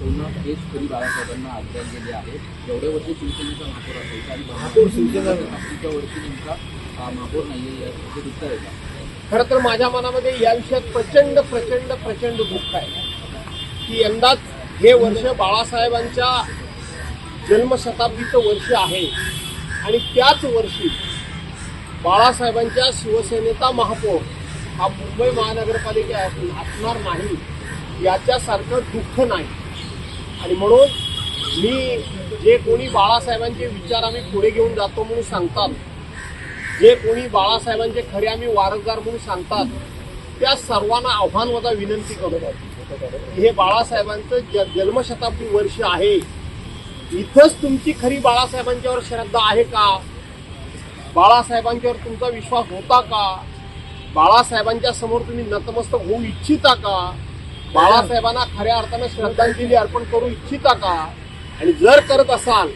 ठेवणं हेच तरी बाळासाहेबांना आदरांजली आहे एवढे वर्ष शिवसेनेचा महापौर असायचा आणि महापौर शिवसेना. पुढच्या वर्षी तुमचा अं, महापौर नाहीये याचं दुःख आहे का? खरं तर माझ्या मनामध्ये या विषयात प्रचंड प्रचंड प्रचंड दुःख आहे. की यंदाच हे वर्ष बाळासाहेबांच्या जन्मशताब्दीचं वर्ष आहे. आणि त्याच वर्षी बाळासाहेबांच्या शिवसेनेचा महापौर हा मुंबई महानगरपालिका असणार नाही याच्यासारखं दुःख नाही. आणि म्हणून मी जे कोणी बाळासाहेबांचे विचार आम्ही पुढे घेऊन जातो म्हणून सांगतात जे कोणी बाळासाहेबांचे खरे आम्ही वारसदार म्हणून सांगतात त्या सर्वांना आव्हान वजा विनंती करतो हे बाळासाहेबांचं ज जन्मशताब्दी वर्ष आहे. इथंच तुमची खरी बाळासाहेबांच्यावर श्रद्धा आहे का? बाळासाहेबांच्यावर तुमचा विश्वास होता का? बाळासाहेबांच्या समोर तुम्ही नतमस्तक होऊ इच्छिता का? बाळासाहेबांना खऱ्या अर्थानं श्रद्धांजली अर्पण करू इच्छिता का? आणि जर करत असाल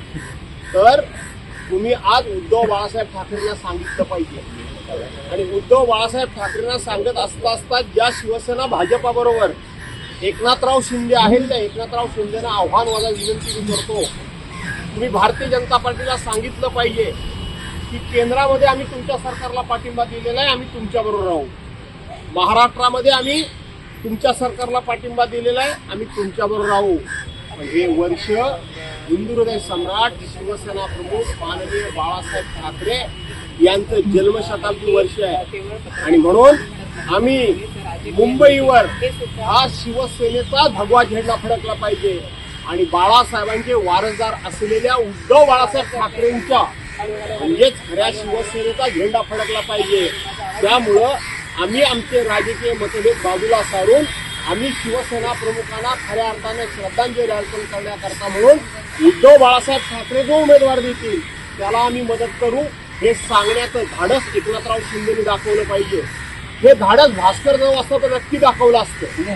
तर तुम्ही आज उद्धव बाळासाहेब ठाकरेंना सांगितलं पाहिजे. आणि उद्धव बाळासाहेब ठाकरेंना सांगत असता असता ज्या शिवसेना भाजपाबरोबर एकनाथराव शिंदे आहेत त्या एकनाथराव शिंदेना आव्हानवादा विनंती मी करतो. तुम्ही भारतीय जनता पार्टीला सांगितलं पाहिजे की केंद्रामध्ये आम्ही तुमच्या सरकारला पाठिंबा दिलेला आहे आम्ही तुमच्याबरोबर राहू महाराष्ट्रामध्ये आम्ही तुमच्या सरकारला पाठिंबा दिलेला आहे आम्ही तुमच्याबरोबर राहू. हे वर्ष हिंदू हृदय सम्राट शिवसेना प्रमुख माननीय बाळासाहेब ठाकरे यांचं जन्मशताब्दी वर्ष आहे. आणि म्हणून आम्ही मुंबईवर हा शिवसेनेचा भगवा झेंडा फडकला पाहिजे. आणि बाळासाहेबांचे वारसदार असलेल्या उद्धव बाळासाहेब ठाकरेंच्या म्हणजेच खऱ्या शिवसेनेचा झेंडा फडकला पाहिजे. त्यामुळं आम्ही आमचे राजकीय मतभेद बाजूला सारून आम्ही शिवसेना प्रमुखांना खऱ्या अर्थाने श्रद्धांजली अर्पण करण्याकरता म्हणून उद्धव बाळासाहेब ठाकरे जो उमेदवार देतील त्याला आम्ही मदत करू. हे सांगण्याचं धाडस एकनाथराव शिंदेने दाखवलं पाहिजे. हे धाडस भास्कर जवळ असतं तर नक्की दाखवलं असतं.